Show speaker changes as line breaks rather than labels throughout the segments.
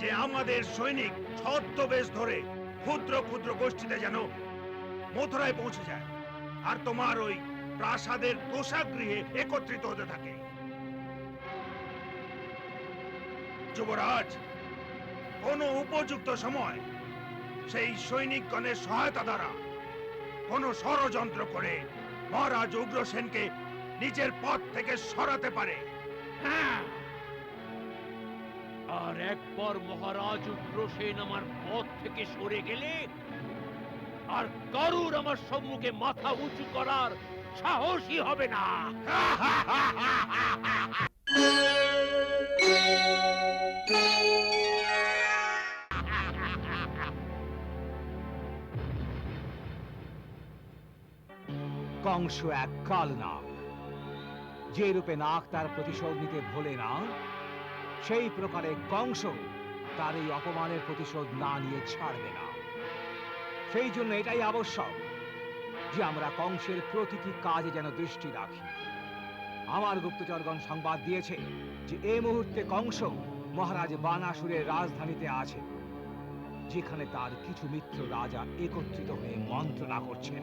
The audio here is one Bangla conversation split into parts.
যে আমাদের সৈনিক ছদ্মবেশ ধরে ক্ষুদ্র ক্ষুদ্র গোষ্ঠীতে যেন মথুরায় পৌঁছে যায়, আর তোমার ওই প্রাসাদের দোষাগৃহে একত্রিত হতে থাকে। যুবরাজ, কোন উপযুক্ত সময় সেই সৈনিকগণের সহায়তা দ্বারা কোন ষড়যন্ত্র করে মহারাজ উগ্রসেনকে নিজের পথ থেকে সরাতে পারে। হ্যাঁ
আর একবার মহারাজ উগ্রসেন আমার পথ থেকে সরে গেলে, আর কারুর আমার সম্মুখে মাথা উঁচু করার সাহসই হবে না।
কংস এক কাল নাগ, যে রূপে নাগ তার প্রতিশোধ নিতে ভোলে না সেই প্রকারে কংস তার এই অপমানের প্রতিশোধ না নিয়ে ছাড়বে না। সেই জন্য এটাই আবশ্যক যে আমরা কংসের প্রতিটি কাজে যেন দৃষ্টি রাখি। আমার গুপ্তচরগণ সংবাদ দিয়েছে যে এই মুহূর্তে কংস মহারাজ বানাসুরের রাজধানীতে আছে যেখানে তার কিছু মিত্র রাজা একত্রিত হয়ে মন্ত্রণা করছেন।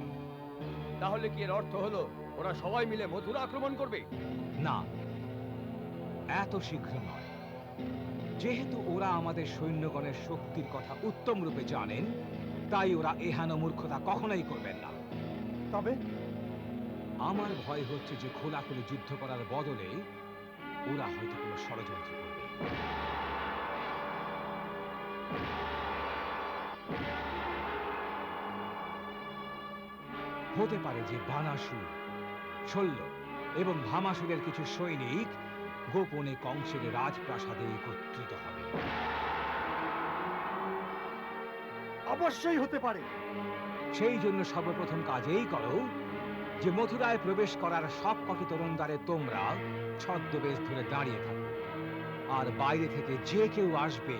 তাহলে কি এর অর্থ হলো ওরা সবাই মিলে মথুরা আক্রমণ করবে?
না এত শীঘ্র নয়। যেহেতু ওরা আমাদের সৈন্যগণের শক্তির কথা উত্তম রূপে জানেন তাই ওরা এহেন মূর্খতা কখনোই করবেন না।
তবে?
আমার ভয় হচ্ছে যে খোলাখুলি যুদ্ধ করার বদলে ওরা হয়তো কোনো ষড়যন্ত্র করবে। হতে পারে যে বানাসুর শল্য এবং ভামাসুরের কিছু সৈনিক গোপনে কংসের রাজপ্রাসাদে একত্রিত হবে।
অবশ্যই হতে পারে।
সেই জন্য সর্বপ্রথম কাজেই করো যে মথুরায় প্রবেশ করার সব কটি তরুণদারে তোমরা ছদ্মবেশ ধরে দাঁড়িয়ে থাকো। আর বাইরে থেকে যে কেউ আসবে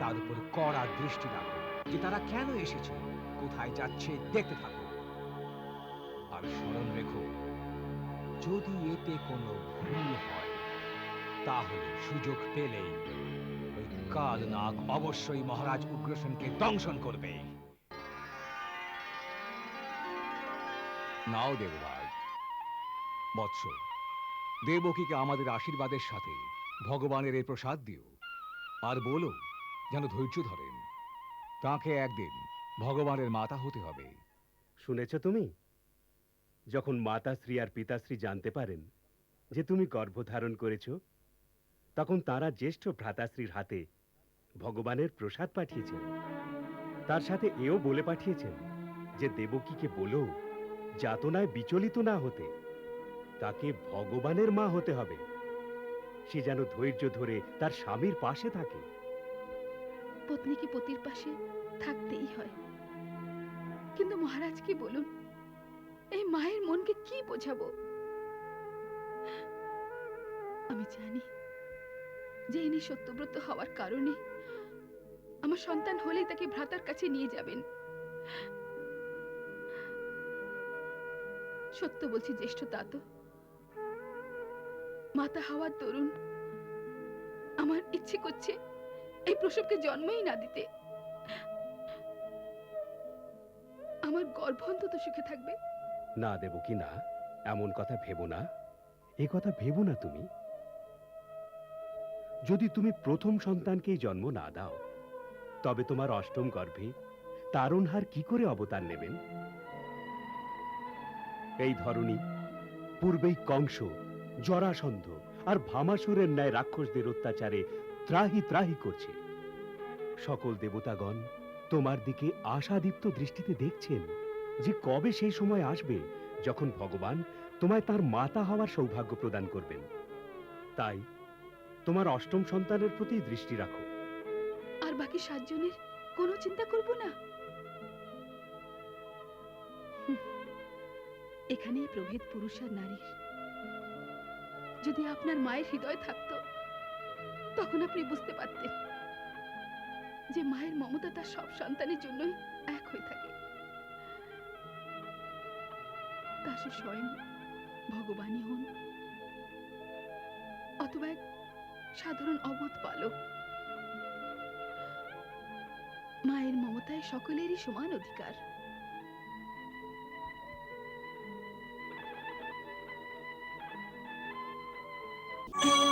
তার উপর কড়া দৃষ্টি রাখো যে তারা কেন এসেছে কোথায় যাচ্ছে দেখতে থাকো। আর স্মরণ রেখো যদি এতে কোনো ভুল হয় তাহলে সুযোগ পেলেই ওই কাল নাগ অবশ্যই মহারাজ উগ্রসেনকে দংশন করবে। নাও দেবরাজ। বৎস, দেবকীকে আমাদের আশীর্বাদের সাথে ভগবানের এই প্রসাদ দিও। আর বলো, যেন ধৈর্য ধরেন, তাকে একদিন ভগবানের মাতা হতে হবে।
শুনেছ তুমি? যখন মাতাশ্রী আর পিতাশ্রী জানতে পারেন যে তুমি গর্ভধারণ করেছ তখন তারা জ্যেষ্ঠ ভ্রাতাশ্রীর হাতে ভগবানের প্রসাদ পাঠিয়েছেন। তার সাথে এও বলে পাঠিয়েছেন যে দেবকীকে বলো, যাতনায় বিচলিত না হতে, তাকে ভগবানের মা হতে হবে। সে যেন ধৈর্য ধরে তার স্বামীর পাশে থাকে।
পত্নীকে পতির পাশে থাকতেই হয়? কিন্তু মহারাজ কি বলুন, এই মায়ের মনকে কি বোঝাবো? আমি জানি যে ইনি সত্যব্রত হওয়ার কারণে আমার সন্তান হলেই তাকে ভ্রাতার কাছে নিয়ে যাবেন। সত্য বলছি জ্যেষ্ঠ তাতো মাতা হওয়ার দরুন আমার ইচ্ছে করছে এই প্রসবকে জন্মই না দিতে। আমার গর্ভ অন্তত সুখে থাকবে।
না দেব কি না। এমন কথা ভেবো না। এ কথা ভেবো না তুমি। যদি তুমি প্রথম সন্তানকেই জন্ম না দাও, তবে তোমার অষ্টম গর্ভে তারুণহার কি করে অবতার নেবেন? এই ধরনী পূর্বেই কংস, জরাসন্ধ আর ভামাসুরের ন্যায় রাক্ষসদের অত্যাচারে ত্রাহি ত্রাহি করছে। সকল দেবতাগণ তোমার দিকে আশাদীপ্ত দৃষ্টিতে দেখছেন যে কবে সেই সময় আসবে যখন ভগবান তোমায় তার মাতা হওয়ার সৌভাগ্য প্রদান করবেন। তাই তোমার অষ্টম সন্তানের প্রতি দৃষ্টি রাখো।
আর বাকি সাতজনের কোনো চিন্তা করব না। এখানেই প্রভেদ পুরুষ আর নারীর। যদি আপনার মায়ের হৃদয় থাকতো, তখন আপনি বুঝতে পারতেন যে মায়ের মমতা তার সব সন্তানের জন্যই এক হয়ে থাকে। তা সে স্বয়ং ভগবানই হন। সাধারণ অবোধ বালক মায়ের মমতায় সকলেরই সমান অধিকার Yeah.